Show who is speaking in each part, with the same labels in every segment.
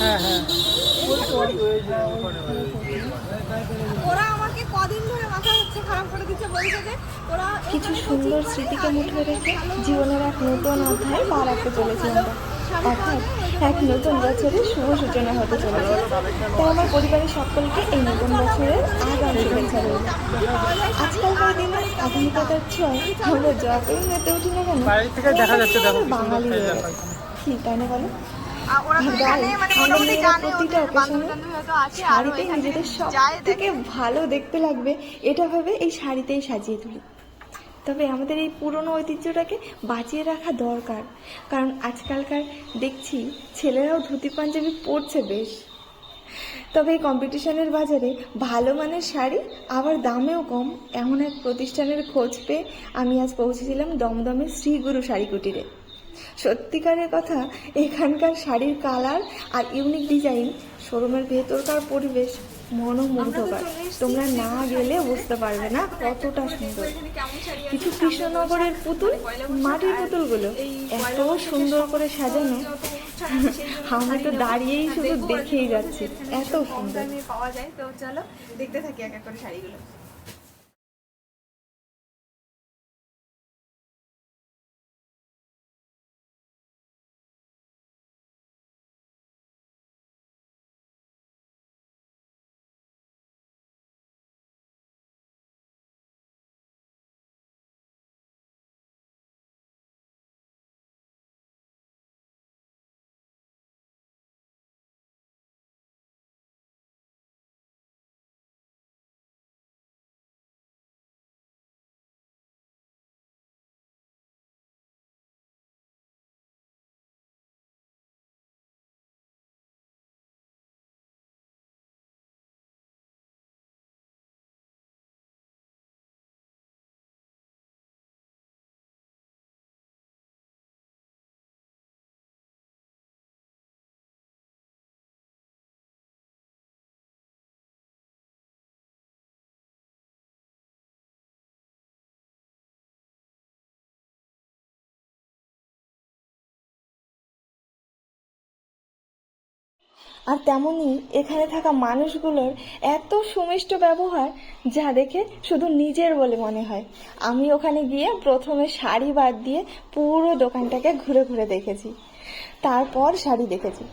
Speaker 1: হ্যাঁ হ্যাঁ।
Speaker 2: ওরা আমাকে কদিন ধরে মাথা হচ্ছে খারাপ করে দিচ্ছে বলছে যে ওরা
Speaker 3: কিছু সুন্দর স্মৃতিকে মুঠে রেখে জীবনের এক নতুন অধ্যায় পা রাখতে চলেছি আমরা। অর্থাৎ এক নতুন বছরের শুভ সূচনা হতে চলেছে। তাই আমার পরিবারের সকলকে এই নতুন বছরের আগাম শুভেচ্ছা রইল। আজকালকার দিনে আধুনিকতার ছোঁয় আমরা যতই মেতে উঠি না কেন বাঙালি হয়ে গেছি। কি তাই না বলো?
Speaker 2: মানে
Speaker 3: প্রতিটা শাড়িতে নিজেদের সব থেকে ভালো দেখতে লাগবে এটা ভাবে এই শাড়িতেই সাজিয়ে তুলি। তবে আমাদের এই পুরনো ঐতিহ্যটাকে বাঁচিয়ে রাখা দরকার কারণ আজকালকার দেখছি ছেলেরাও ধুতি পাঞ্জাবি পরছে বেশ। তবে এই কম্পিটিশনের বাজারে ভালো মানের শাড়ি আবার দামেও কম এমন এক প্রতিষ্ঠানের খোঁজ পেয়ে আমি আজ পৌঁছেছিলাম দমদমের শ্রীগুরু শাড়ি কুটিরে সত্যিকারের কথা এখানকার শাড়ির কালার আর ইউনিক ডিজাইন শোরুমের ভেতরকার পরিবেশ মনোমুগ্ধকর। তোমরা না গেলে বুঝতে পারবে না কতটা সুন্দর। কিছু কৃষ্ণনগরের পুতুল মাটির পুতুলগুলো। এত সুন্দর করে সাজানো। আমি তো দাঁড়িয়েই শুধু দেখেই যাচ্ছি। এত সুন্দর।
Speaker 2: পাওয়া যায়। তো চলো দেখতে থাকি এক এক করে শাড়িগুলো।
Speaker 3: আর তেমনই এখানে থাকা মানুষগুলোর এত সুমিষ্ট ব্যবহার যা দেখে শুধু নিজের বলে মনে হয়। আমি ওখানে গিয়ে প্রথমে শাড়ি বাদ দিয়ে পুরো দোকানটাকে ঘুরে ঘুরে দেখেছি। তারপর শাড়ি দেখেছি।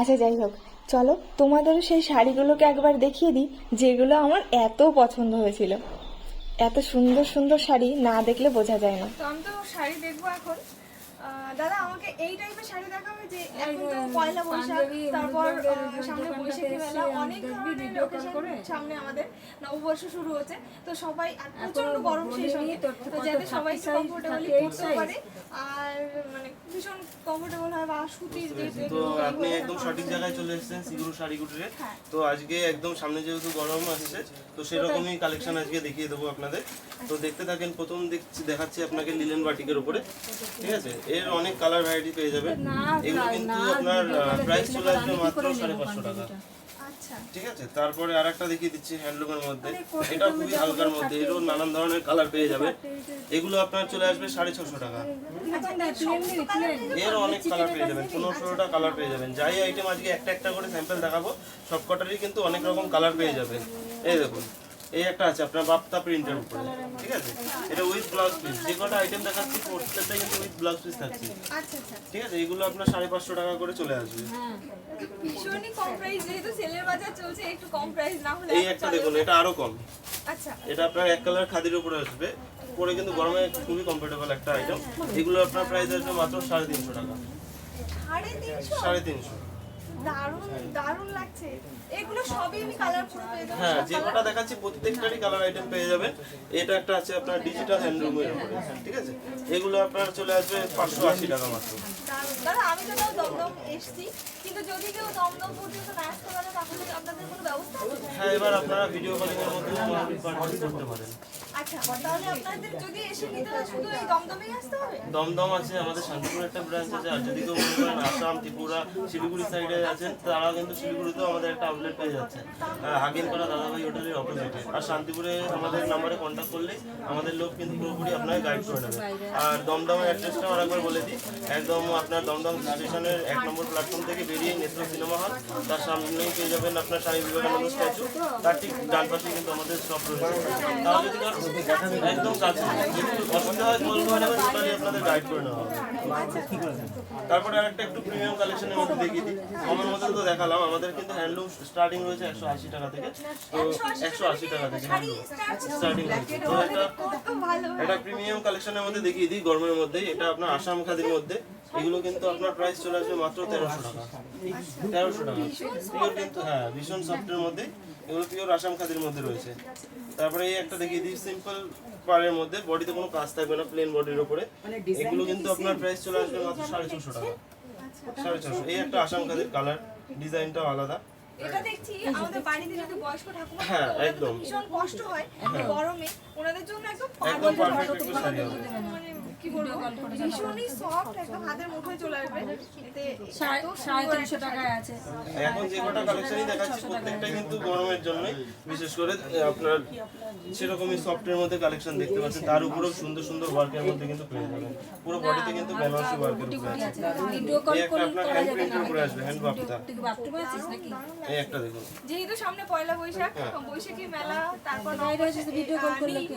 Speaker 3: আচ্ছা যাই হোক, চলো তোমাদেরও সেই শাড়িগুলোকে একবার দেখিয়ে দিই, যেগুলো আমার এত পছন্দ হয়েছিল। এত সুন্দর সুন্দর শাড়ি না দেখলে বোঝা যায় না।
Speaker 2: তো শাড়ি দেখব এখন। দাদা আমাকে এই টাইপের শাড়ি দেখাবে যে এখন তো পয়লা বৈশাখ তারপর সামনে বৈশাখী মেলা অনেক ধরনের লোকেশন সামনে আমাদের নববর্ষ শুরু হচ্ছে। তো সবাই আর প্রচণ্ড গরম সেই সঙ্গে তো যাতে সবাই কমফোর্টেবলি পড়তে পারে। আর মানে ভীষণ কমফোর্টেবল হয় বা সুতির যে
Speaker 4: তো আপনি একদম সঠিক জায়গায় চলে এসেছেন সিগুরু শাড়ি কুটিরে তো আজকে একদম সামনে যেহেতু গরম আসছে তো সেরকমই কালেকশন আজকে দেখিয়ে দেবো আপনাদের। তো দেখতে থাকেন প্রথম দেখছি দেখাচ্ছি আপনাকে লিলেন বাটিকের উপরে। ঠিক আছে? এর অনেক কালার ভ্যারাইটি পেয়ে যাবেন। এগুলো কিন্তু আপনার প্রাইস চলে আসবে মাত্র সাড়ে পাঁচশো টাকা। ঠিক আছে তারপরে আর একটা দেখিয়ে দিচ্ছি হ্যান্ডলুমের মধ্যে। এটা খুবই হালকার মধ্যে এরও নানান ধরনের কালার পেয়ে যাবে। এগুলো আপনার চলে আসবে সাড়ে ছশো টাকা। এর অনেক কালার পেয়ে যাবেন পনেরো ষোলোটা কালার পেয়ে যাবেন। যাই আইটেম আজকে একটা একটা করে স্যাম্পেল দেখাবো সব কটারই কিন্তু অনেক রকম কালার পেয়ে যাবেন এই দেখুন। এই একটা আছে আপনার বাপ্তা প্রিন্টের উপরে ঠিক আছে? এটা উইথ ব্লাউজ পিস যে কটা আইটেম দেখাচ্ছি প্রত্যেকটা কিন্তু উইথ ব্লাউজ পিস থাকছে।
Speaker 2: আচ্ছা আচ্ছা।
Speaker 4: ঠিক আছে? এগুলো আপনার সাড়ে পাঁচশো টাকা করে চলে আসবে।
Speaker 2: ভীষণই কম প্রাইস যেহেতু সেলের বাজার চলছে একটু কম প্রাইস না হলে
Speaker 4: এই একটা দেখুন এটা আরও কম।
Speaker 2: আচ্ছা।
Speaker 4: এটা আপনার এক কালার খাদির উপরে আসবে। পরে কিন্তু গরমে খুবই কমফোর্টেবল একটা আইটেম এগুলো আপনার প্রাইস আসবে মাত্র সাড়ে তিনশো টাকা।
Speaker 2: সাড়ে তিনশো। দারুণ দারুণ লাগছে। এগুলো সবই আমি কালার পুরো পেয়ে যাব
Speaker 4: হ্যাঁ যে কটা দেখাচ্ছি প্রত্যেকটারই কালার আইটেম পেয়ে যাবেন এটা একটা আছে আপনার ডিজিটাল হ্যান্ডলুমের উপরে ঠিক আছে? এগুলো আপনার চলে আসবে পাঁচশো আশি টাকা মাত্র।
Speaker 2: দাদা আমি তো দমদম এসছি কিন্তু যদি কেউ দমদম পর্যন্ত না আসতে পারে তাহলে আপনাদের কোনো ব্যবস্থা
Speaker 4: হ্যাঁ এবার আপনারা ভিডিও কলিং এর মাধ্যমে করতে পারেন।
Speaker 2: আচ্ছা
Speaker 4: দমদম আছে, আমাদের শান্তিপুর একটা ব্রাঞ্চ আছে, আর যদি কেউ আসাম, ত্রিপুরা, শিলিগুড়ি সাইডে আছেন তারা কিন্তু শিলিগুড়িতেও আমাদের একটা আউটলেট পেয়ে যাচ্ছেন। হাগিনপাড়া দাদাভাই হোটেলের অপোজিটে আর শান্তিপুরে আমাদের নাম্বারে কন্ট্যাক্ট করলে আমাদের লোক কিন্তু পুরোপুরি আপনাকে গাইড করে নেবে। আর দমদমের অ্যাড্রেসটা একবার বলে দিই, একদম আপনার দমদম স্টেশনের এক নম্বর প্ল্যাটফর্ম থেকে বেরিয়ে নেত্র সিনেমা হল তার সামনেই পেয়ে যাবেন আপনার স্বামী বিবেকানন্দ স্ট্যাচু তার ঠিক ডান পাশে কিন্তু আমাদের শপ রয়েছে। তাহলে যদি প্রিমিয়াম কালেকশনের মধ্যে দেখিয়ে দিই তো দেখালাম আমাদের কিন্তু হ্যান্ডলুম স্টার্টিং রয়েছে একশো আশি টাকা থেকে তো একশো আশি টাকা থেকে হ্যান্ডলুম স্টার্টিং তো প্রিমিয়াম কালেকশনের মধ্যে দেখিয়ে দিই গরমের মধ্যে এটা আপনার আসাম খাদির মধ্যে এগুলো কিন্তু আপনার প্রাইস চলে আসবে মাত্র তেরোশো টাকা তেরোশো টাকা কিন্তু হ্যাঁ ভীষণ সফটের মধ্যে এগুলো পিওর আসাম খাদির মধ্যে রয়েছে। তারপরে এই একটা দেখিয়ে দিই সিম্পল পাড়ের মধ্যে বডিতে কোনো কাজ থাকবে না প্লেন বডির উপরে। এগুলো কিন্তু আপনার প্রাইস চলে আসবে মাত্র সাড়ে ছশো টাকা। সাড়ে ছশো। এই একটা আসাম খাদির কালার ডিজাইনটাও আলাদা।
Speaker 2: এটা দেখছি আমাদের বাড়িতে যদি বয়স্ক ঠাকুমা
Speaker 4: হ্যাঁ, একদম।
Speaker 2: ভীষণ কষ্ট হয় গরমে। ওনাদের জন্য একদম
Speaker 4: একদম
Speaker 2: পাগল কি বলব? ভীষণই সফট একদম হাতের মুঠোয় চলে আসবে। এতে
Speaker 5: সাড়ে তিনশো টাকায় আছে
Speaker 4: এখন যে কটা কালেকশনই দেখাচ্ছি প্রত্যেকটাই কিন্তু গরমের জন্য। বিশেষ করে আপনার সেরকমই সফটের মধ্যে কালেকশন দেখতে পাচ্ছেন। তার উপরেও সুন্দর সুন্দর ওয়ার্কের মধ্যে কিন্তু পেয়ে যাবেন পুরো বডিতে কিন্তু বেনারসি ওয়ার্কের উপরে আছে।
Speaker 5: ভিডিও কল
Speaker 4: এই একটা
Speaker 5: করে
Speaker 4: আপনার হ্যান্ড প্রিন্টের উপরে আসবে হ্যান্ড
Speaker 5: বাপটু
Speaker 4: এই একটা দেখুন।
Speaker 2: যেহেতু সামনে পয়লা বৈশাখ
Speaker 4: হ্যাঁ।
Speaker 2: বৈশাখী মেলা তারপর
Speaker 5: ভিডিও কল করলে কি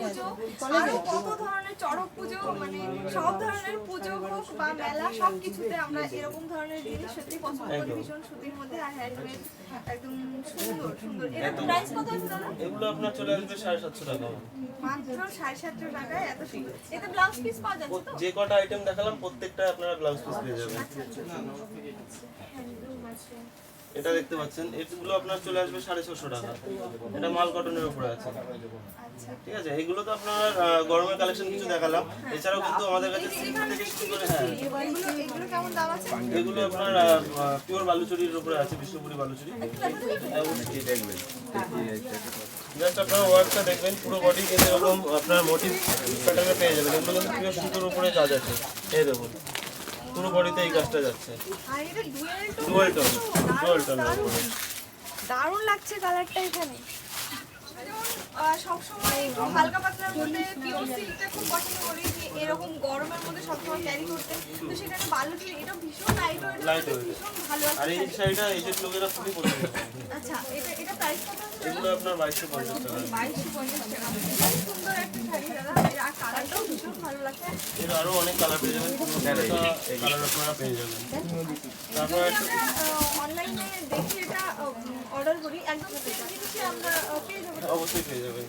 Speaker 2: কত ধরনের চড়ক পুজো মানে সব ধরনের পুজো হোক বা মেলা সব কিছুতে আমরা এরকম ধরনের জিনিস সত্যি পছন্দ করি। ভীষণ সুতির মধ্যে আর হ্যান্ডমেড একদম সুন্দর সুন্দর। এটা প্রাইস কত আছে দাদা?
Speaker 4: এগুলো আপনার চলে আসবে সাড়ে সাতশো টাকা।
Speaker 2: মাত্র সাড়ে সাতশো টাকায় এত সুন্দর। এতে ব্লাউজ পিস পাওয়া যাচ্ছে তো?
Speaker 4: যে কটা আইটেম দেখালাম প্রত্যেকটা আপনারা ব্লাউজ পিস পেয়ে যাবেন। এটা দেখতে পাচ্ছেন। এগুলো আপনার চলে আসবে সাড়ে ছশো টাকা। এটা মাল কটনের উপরে আছে। ঠিক আছে? এগুলো তো আপনার গরমের কালেকশন কিছু দেখালাম। এছাড়াও কিন্তু আমাদের কাছে সিল্ক থেকে শুরু করে হ্যাঁ।
Speaker 2: এগুলো
Speaker 4: আপনার পিওর বালুচুরির উপরে আছে বিষ্ণুপুরি বালুচুরি। জাস্ট আপনার ওয়ার্কটা দেখবেন পুরো বডি এরকম আপনার মোটিভ প্যাটার্নে পেয়ে যাবেন। এগুলো কিন্তু পিওর সুতোর উপরে কাজ আছে। এই দেখুন। পুরো বডিতে এই কাজটা যাচ্ছে।
Speaker 2: আর এটা dual tone
Speaker 4: dual tone dual tone
Speaker 2: দারুণ লাগছে কালারটা এখানে। সবসময় একটু হালকা পাতলার মধ্যে পিওর সিল্কটা খুব পছন্দ করি যে এরকম গরমের মধ্যে সবসময় ক্যারি করতে। তো সেখানে বালুচুরি এটা ভীষণ লাইট ওয়েট
Speaker 4: Light
Speaker 2: ভীষণ ভালো
Speaker 4: আর এই শাড়িটা এই লোকেরা খুবই পছন্দ
Speaker 2: আচ্ছা এটা এটা প্রাইস কত
Speaker 4: এগুলো আপনার বাইশশো পঞ্চাশ টাকা।
Speaker 2: বাইশশো পঞ্চাশ টাকা। খুবই সুন্দর একটা শাড়ি দাদা। আর কালারটাও ভীষণ ভালো লাগছে।
Speaker 4: এর আরও অনেক কালার পেয়ে যাবেন। কালার আপনারা পেয়ে যাবেন। তারপর
Speaker 2: অনলাইনে দেখি এটা অর্ডার করি একদম আমরা পেয়ে যাব।
Speaker 4: অবশ্যই পেয়ে যাবেন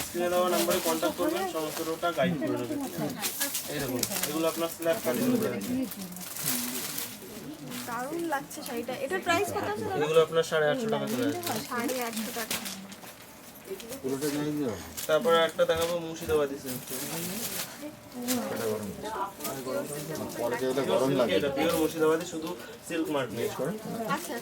Speaker 4: স্ক্রিনে দেওয়া নাম্বারে কন্ট্যাক্ট করবেন সমস্ত গাইড করে এগুলো আপনার স্ল্যাব কাটিং করে আছে
Speaker 2: দারুণ লাগছে শাড়িটা। এটার প্রাইস কত আছে
Speaker 4: এগুলো আপনার সাড়ে আটশো টাকা চলে আসবে তারপরে একটা দেখাবো মুর্শিদাবাদি সিল্ক এটা পিওর মুর্শিদাবাদি শুধু সিল্ক মার্ক নিয়ে
Speaker 2: আচ্ছা।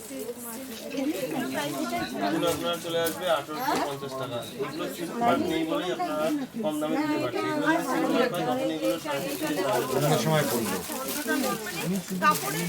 Speaker 2: এগুলো price
Speaker 4: আপনার চলে আসবে আঠারোশো পঞ্চাশ টাকা। এগুলো সিল্ক মার্ক নেই বলেই আপনারা কম দামে দিতে পারছি এগুলো সিল্ক মার্ক হয় তখন এগুলো সাড়ে তিনশো পড়বে।
Speaker 2: কাপড়ের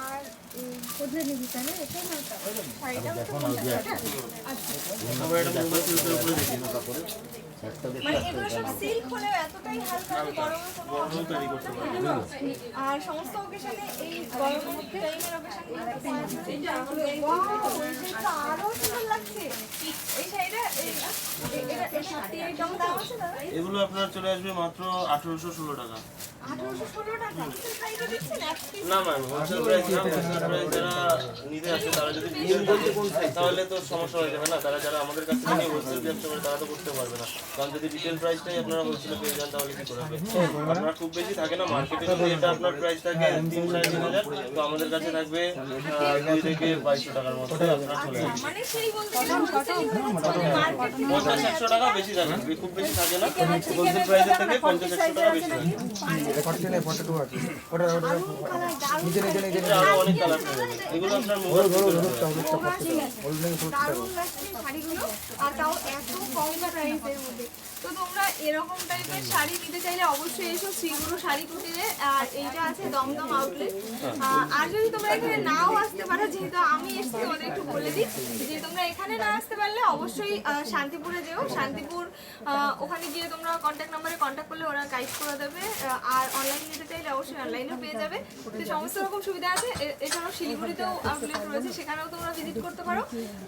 Speaker 2: আর কোথায় নিবি তাহলে? এটা না শাড়িটা এগুলো আর সমস্ত অকেশনে এই গরমের মধ্যে আরও সুন্দর লাগছে। এই শাড়িটা
Speaker 4: আপনার চলে আসবে মাত্র আঠারোশো ষোলো টাকা।
Speaker 2: আঠারোশো ষোলো টাকা।
Speaker 4: না ম্যাম হোলসেল প্রাইস যারা আসে তারা যদি তাহলে তো সমস্যা হয়ে যাবে না তারা যারা আমাদের কাছ তারা তো করতে পারবে না কারণ যদি রিটেল প্রাইসটাই আপনারা হোলসেলে পেয়ে যান তাহলে কি করে হবে আপনার খুব বেশি থাকে না মার্কেটে যদি এটা আপনার প্রাইস থাকে তিন সাড়ে তো আমাদের কাছে থাকবে পঞ্চাশ একশো টাকা বেশি থাকে খুব বেশি থাকে না হোলসেল প্রাইসের থেকে পঞ্চাশ একশো টাকা বেশি আরও অনেক কালার এগুলো
Speaker 2: আর তাও এত কম প্রাইসের মধ্যে। তো তোমরা এরকম টাইপের শাড়ি নিতে চাইলে অবশ্যই এসো শ্রীগুরু শাড়ি কুটিরে, আর এইটা আছে দমদম আউটলেট আর যদি তোমরা এখানে নাও আসতে পারো, যেহেতু আমি এসেছি তোমাদের একটু বলে দিই যে তোমরা এখানে না আসতে পারলে অবশ্যই শান্তিপুরে যেও। শান্তিপুর ওখানে গিয়ে তোমরা কন্ট্যাক্ট নাম্বারে কন্ট্যাক্ট করলে ওরা গাইড করে দেবে। আর অনলাইন নিতে চাইলে অবশ্যই অনলাইনেও পেয়ে যাবে। তো সমস্ত রকম সুবিধা আছে। এছাড়াও শিলিগুড়িতেও আউটলেট রয়েছে, সেখানেও তোমরা ভিজিট করতে পারো।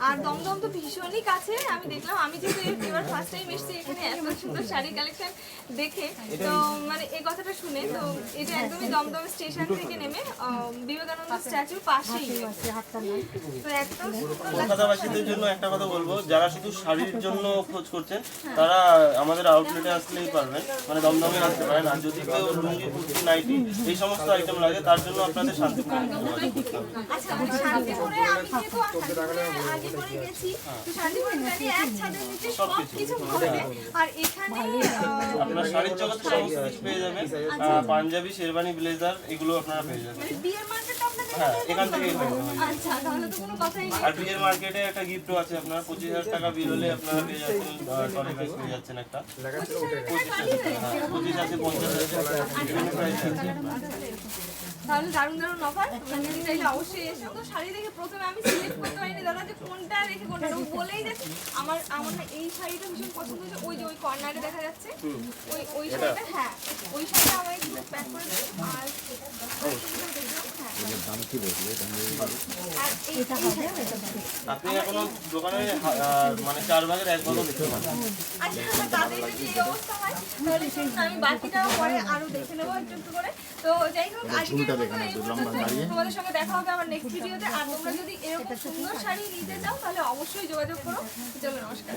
Speaker 2: আর দমদম তো ভীষণই কাছে, আমি দেখলাম, আমি যেহেতু এবার ফার্স্ট টাইম এসেছি এখানে সুন্দর শাড়ি কালেকশন দেখে। তো মানে এই কথাটা শুনে তো এটা একদমই দমদম স্টেশন থেকে নেমে বিবেকানন্দ স্ট্যাচুর পাশেই। তো একদম
Speaker 4: কলকাতাবাসীদের জন্য একটা কথা বলব যারা শুধু শাড়ির জন্য খোঁজ করছেন তারা আমাদের আউটলেটে আসলেই পারবেন। মানে দমদমে আসতে পারেন আর যদি কেউ লুঙ্গি কুর্তি নাইটি এই সমস্ত আইটেম লাগে তার জন্য আপনাদের হবে।
Speaker 2: আচ্ছা আমি শান্তিপুরে আমি যেহেতু আগে করে গেছি তো শান্তিপুরে জানি এক ছাদের নিচে সব কিছু আর এখানে
Speaker 4: আপনার শাড়ির জগতে সমস্ত কিছু পেয়ে যাবেন। পাঞ্জাবি শেরবানি ব্লেজার এগুলো আপনারা পেয়ে যাবেন।
Speaker 2: মানে বিয়ের মার্কেটটা আপনাদের
Speaker 4: হ্যাঁ এখান থেকেই
Speaker 2: আচ্ছা তাহলে তো কোনো কথাই নেই।
Speaker 4: আর বিয়ের মার্কেটে একটা গিফটও আছে আপনার পঁচিশ হাজার টাকা বিল হলে আপনারা পেয়ে যাচ্ছেন টলি ব্যাগ পেয়ে যাচ্ছেন একটা। হ্যাঁ, পঁচিশ আছে পঞ্চাশ আছে বিভিন্ন প্রাইস আছে। আপনার।
Speaker 2: তাহলে দারুণ দারুণ অফার নিতে চাইলে অবশ্যই এসো। তো শাড়ি দেখে প্রথমে আমি সিলেক্ট করতে পারিনি দাদা যে কোনটা রেখে কোনটা ও বলেই যাচ্ছে আমার আমার না এই শাড়িটা ভীষণ পছন্দ হয়েছে। ওই যে ওই কর্নারে দেখা যাচ্ছে। ওই ওই শাড়িটা হ্যাঁ ওই শাড়িটা আমার একটু প্যাক করে দিন। আর এই- এই শাড়িটা।
Speaker 4: আপনি এখনও দোকানে মানে চার ভাগের এক ভাগও দেখতে পাবেন
Speaker 2: আচ্ছা আমি বাকিটা পরে আরও দেখে নেব একটু একটু করে। তো যাই হোক তোমাদের সঙ্গে দেখা হবে আমার নেক্সট ভিডিওতে আর তোমরা যদি এরকম সুন্দর শাড়ি নিতে চাও তাহলে অবশ্যই যোগাযোগ করো। চলো নমস্কার।